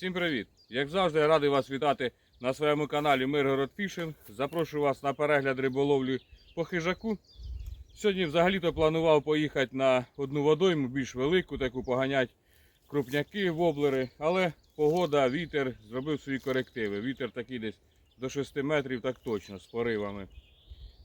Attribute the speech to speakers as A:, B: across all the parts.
A: Всім привіт! Як завжди, радий вас вітати на своєму каналі Миргород Фішинг. Запрошую вас на перегляд риболовлі по хижаку. Сьогодні взагалі-то планував поїхати на одну водойму, більш велику, таку поганять крупняки, воблери, але погода, вітер зробив свої корективи. Вітер такий десь до 6 метрів, так точно, з поривами.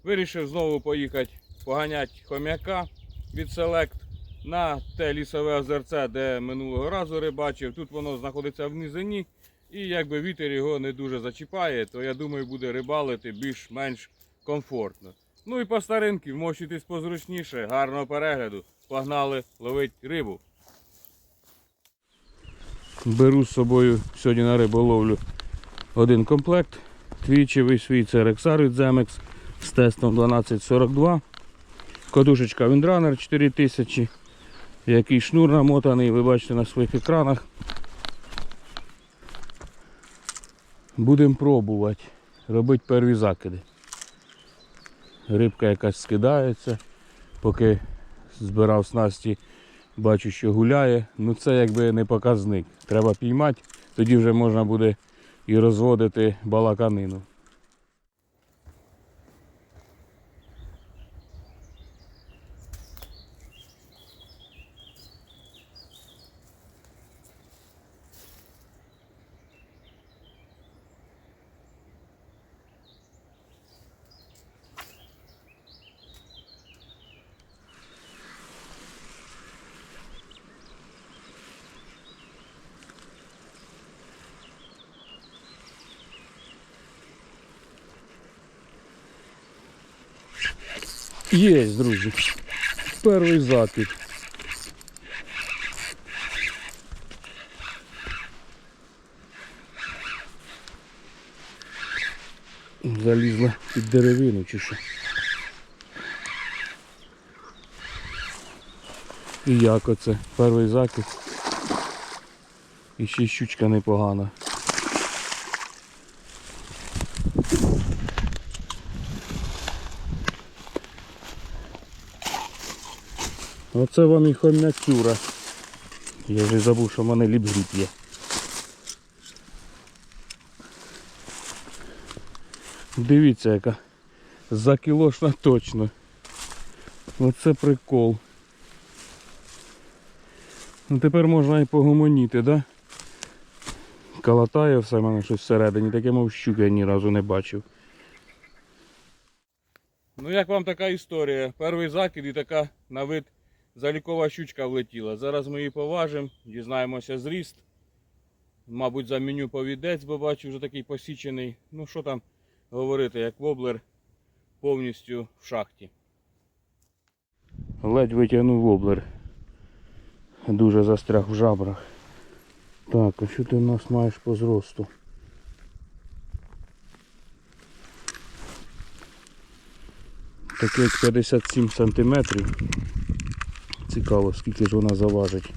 A: Вирішив знову поїхати поганять хом'яка від Select на те лісове озерце, де минулого разу рибачив. Тут воно знаходиться в низині. І якби вітер його не дуже зачіпає, то я думаю, буде рибалити більш-менш комфортно. Ну і по старинки, вмощуйтесь позручніше, гарного перегляду. Погнали ловить рибу. Беру з собою сьогодні на риболовлю один комплект. Твічевий свій це Rexar від Zemex з тестом 1242. Кодушечка Windrunner 4000. Який шнур намотаний, ви бачите на своїх екранах. Будемо пробувати робити перві закиди. Рибка якась скидається, поки збирав снасті, бачу, що гуляє. Ну це якби не показник. Треба піймати, тоді вже можна буде і розводити балаканину. Є, друзі. Перший закид. Залізла під деревину чи що. І як оце? Перший закид. І ще щучка непогана. Оце вам і хом'ятюра. Я вже забув, що в мене ліпгріп є. Дивіться яка. За кілошна точно. Оце прикол. Ну тепер можна і погомоніти, да? Калатає все в мене щось всередині, таке мов щук я ні разу не бачив. Ну як вам така історія? Перший закид і така на вид залікова щучка влетіла. Зараз ми її поважимо, дізнаємося зріст. Мабуть, заміню повідець, бо бачу вже такий посічений. Ну що там говорити, як воблер повністю в шахті. Ледь витягнув воблер. Дуже застряг в жабрах. Так, а що ти в нас маєш по зросту? Таке 57 сантиметрів. Цікаво, скільки ж вона заважить.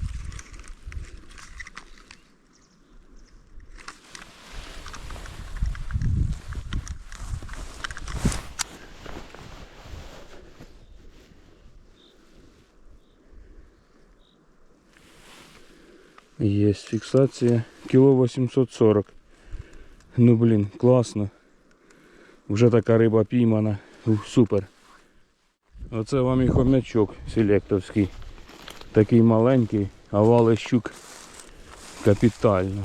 A: Є фіксація. Кіло 840. Ну блін, класно. Вже така риба піймана. Ух, супер. Оце вам і хомячок селектовський. Такий маленький, а вали щук капітально.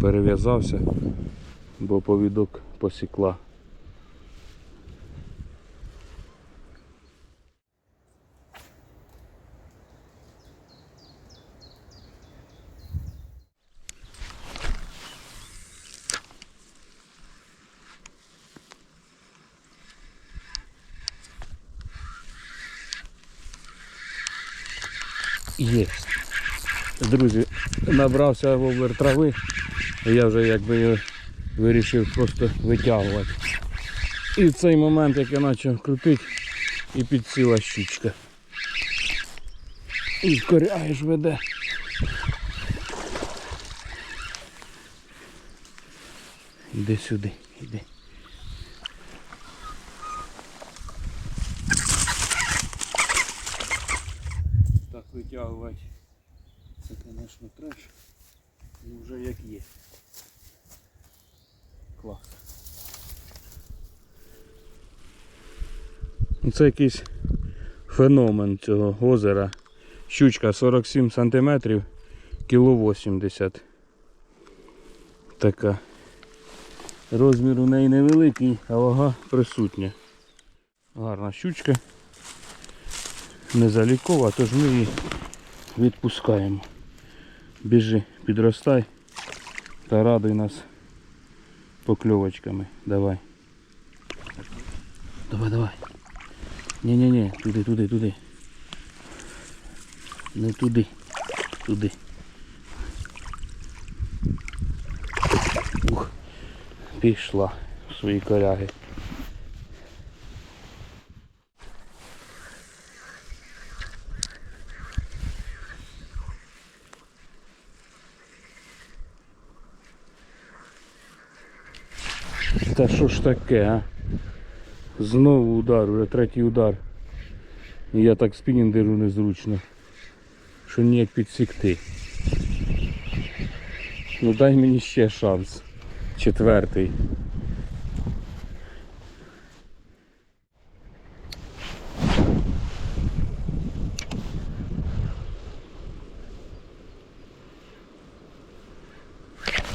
A: Перев'язався, бо повідок посікла. Є. Друзі, набрався воблер трави, і я вже якби його вирішив просто витягувати. І в цей момент, як я почав крутити, і підсіла щучка. І коряєш веде. Іди сюди, іди.
B: витягувати. Це, звісно, треш. Ну вже як є. Клас.
A: Ну, Це якийсь феномен цього озера. Щучка 47 см, кіло 80. Така. Розмір у неї невеликий, а вага присутня. Гарна щучка. Не залікова, тож ми її відпускаємо. Біжи, підростай та радуй нас покльовочками. Давай. Давай, давай. Ні-ні-ні, туди, туди, туди. Не туди. Туди. Ух. Пішла в свої коряги. Та що ж таке, а? Знову удар, вже третій удар. І я так спінінг держу незручно. Що ніяк підсікти. Ну дай мені ще шанс. Четвертий.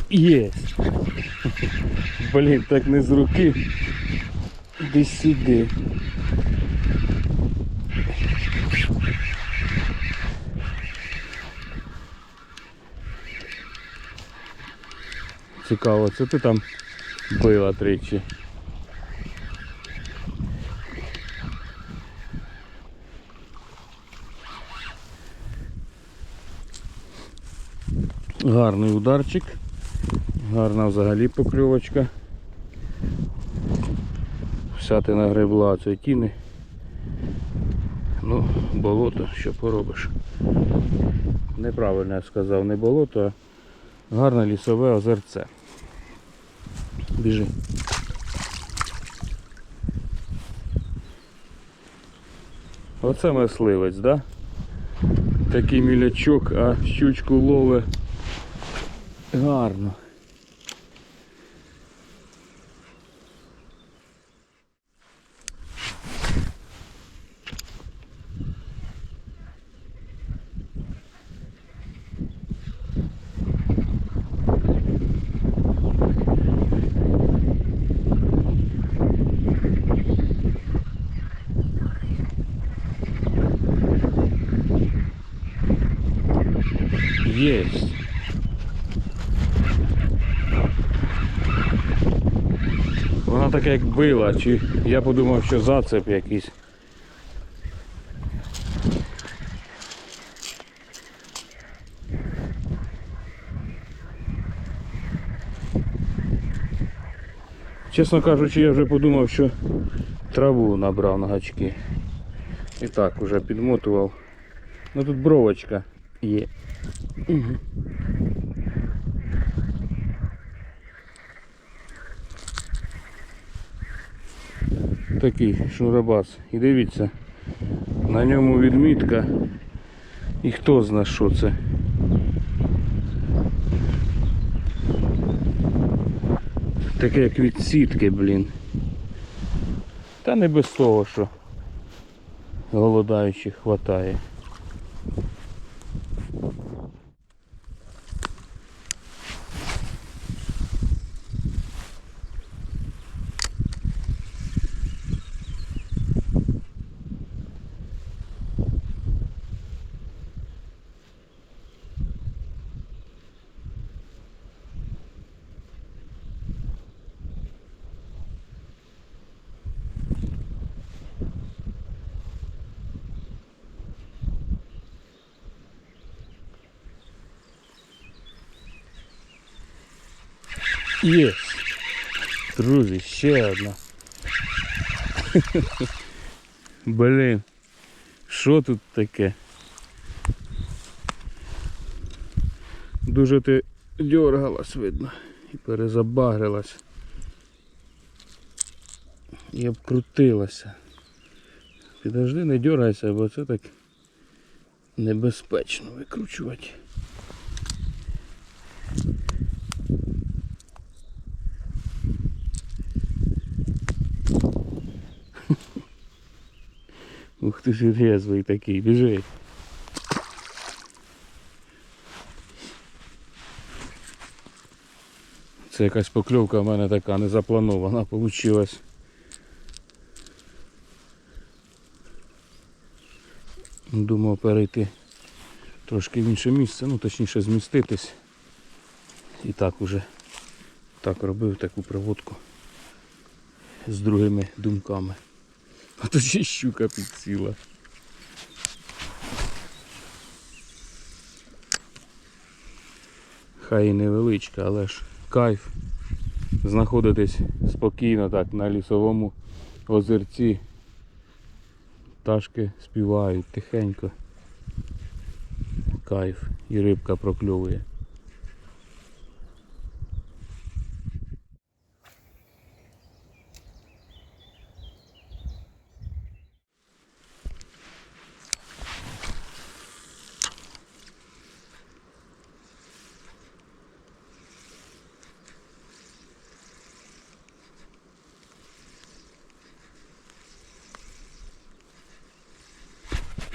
A: Єсть. Блін, так не з руки. Десь сюди. Цікаво, це ти там била тричі. Гарний ударчик. Гарна взагалі покльовочка. Вся ти нагребла цієї тіни. Ну, болото, що поробиш. Неправильно я сказав, не болото, а гарне лісове озерце. Біжи. Оце мисливець, да? Такий мілячок, а щучку лове гарно. Есть. Вона така як била, чи я подумав, що зацеп якийсь. Чесно кажучи, я вже подумав, що траву набрав на гачки. І так, уже підмотував. Ну тут бровочка є. Такий шнурабас. І дивіться, на ньому відмітка. І хто зна що це. Таке як від сітки, блін. Та не без того, що голодаючих хватає. Є. Друзі, ще одна. Блін. Що тут таке? Дуже ти дергалась, видно. І перезабагрилась. І обкрутилася. Підожди, не дергайся, бо це так
C: небезпечно викручувати. Ух ти ж резвий такий, біжи. Це якась покльовка в мене така незапланована получилась. Думав перейти трошки в інше місце, ну точніше зміститись. І так уже так робив таку проводку з другими думками. А то ще щука підсіла. Хай і невеличка, але ж кайф знаходитись спокійно так на лісовому озерці. Пташки співають тихенько. Кайф і рибка прокльовує.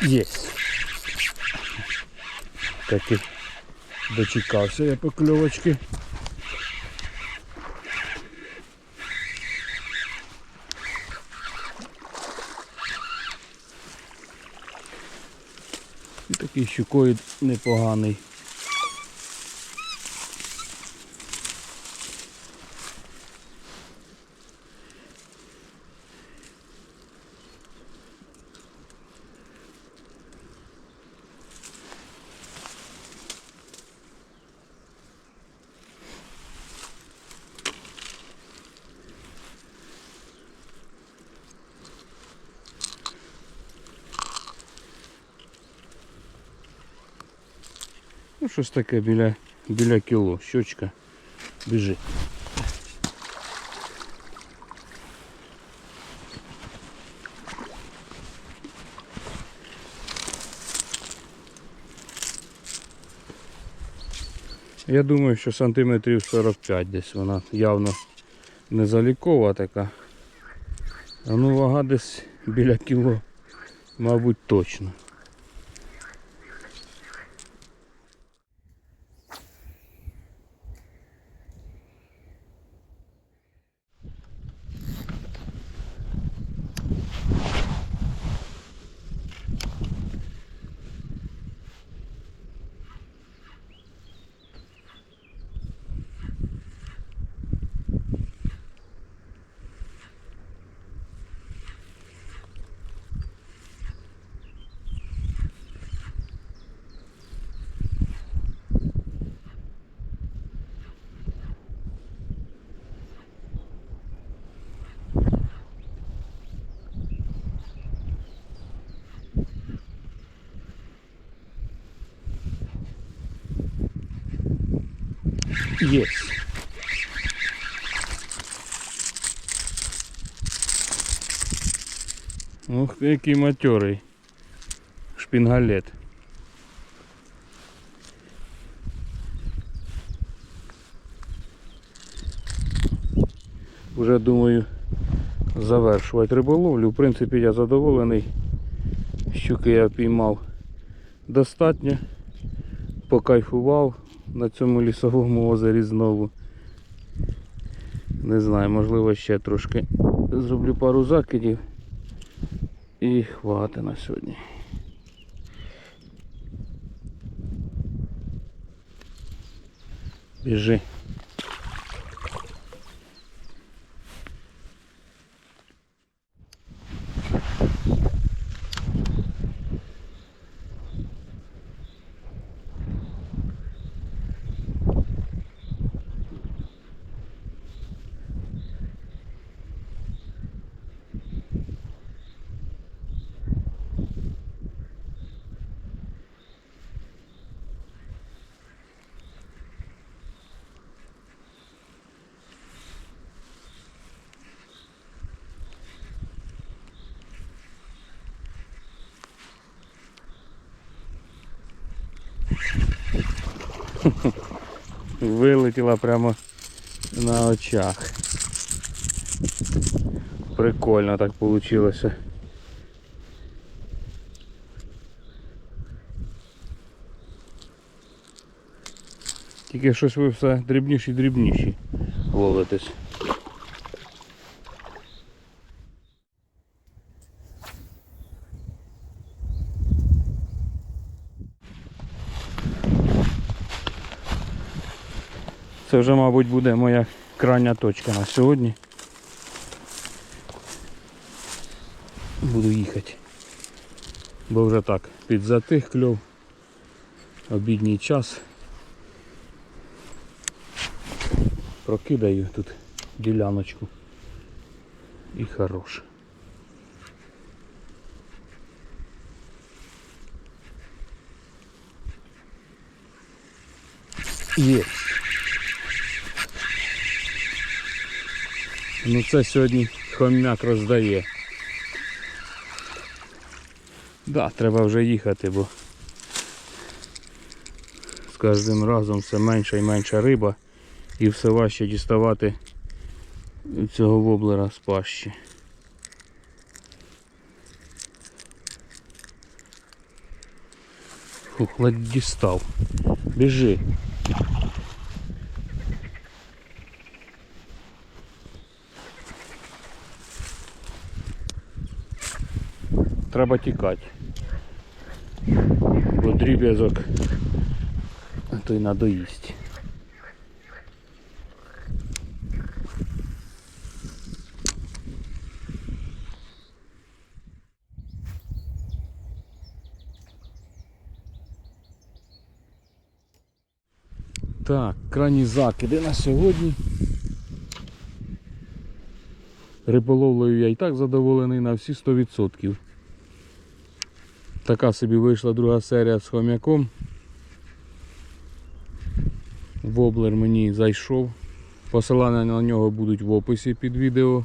C: Єсть. Таки дочекався я покльовочки. І такий щукоїд непоганий. Ну щось таке біля, біля кіло. Щочка біжить. Я думаю, що сантиметрів 45 десь вона явно не залікова така. А ну вага десь біля кіло, мабуть, точно. Есть. Ух ти, який материй. Шпінгалет. Уже думаю завершувати риболовлю. В принципі, я задоволений. Щуки я піймав достатньо. Покайфував на цьому лісовому озері знову. Не знаю, можливо ще трошки зроблю пару закидів і хвати на сьогодні. Біжи. Вилетіла прямо на очах. Прикольно так вийшло. Тільки щось ви все дрібніші дрібніші ловитесь. Це вже, мабуть, буде моя крайня точка на сьогодні. Буду їхати. Бо вже так, підзатих кльов. Обідній час. Прокидаю тут діляночку. І хорош. Є. Ну це сьогодні хомяк роздає. Да, треба вже їхати, бо з кожним разом все менша і менша риба і все важче діставати цього воблера з пащі. Фух, ледь дістав. Біжи. Треба тікати. Бо дріб'язок то й надоїсть. Так, крайні закиди на сьогодні. Риболовлею я і так задоволений на всі 100%. Така собі вийшла друга серія з хом'яком. Воблер мені зайшов. Посилання на нього будуть в описі під відео.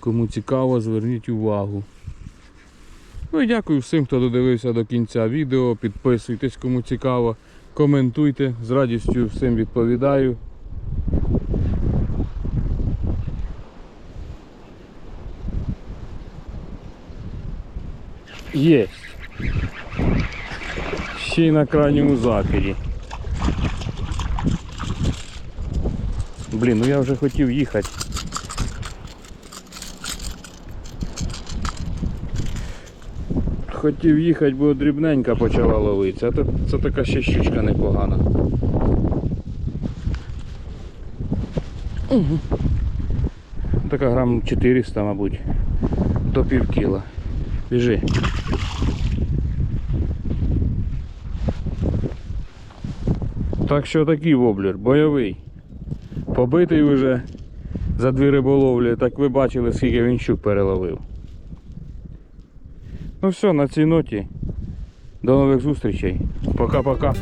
C: Кому цікаво, зверніть увагу. Ну і дякую всім, хто додивився до кінця відео. Підписуйтесь, кому цікаво. Коментуйте, з радістю всім відповідаю. Є. Ще й на крайньому закиді. Блін, ну я вже хотів їхати. Хотів їхати, бо дрібненька почала ловитися. Це, це така ще щучка непогана. Угу. Така грам 400, мабуть, до пів кіла. Біжи. Так що такий воблер, бойовий. Побитий вже за дві риболовлі, так ви бачили, скільки він щук переловив. Ну все, на цій ноті. До нових зустрічей. Пока-пока.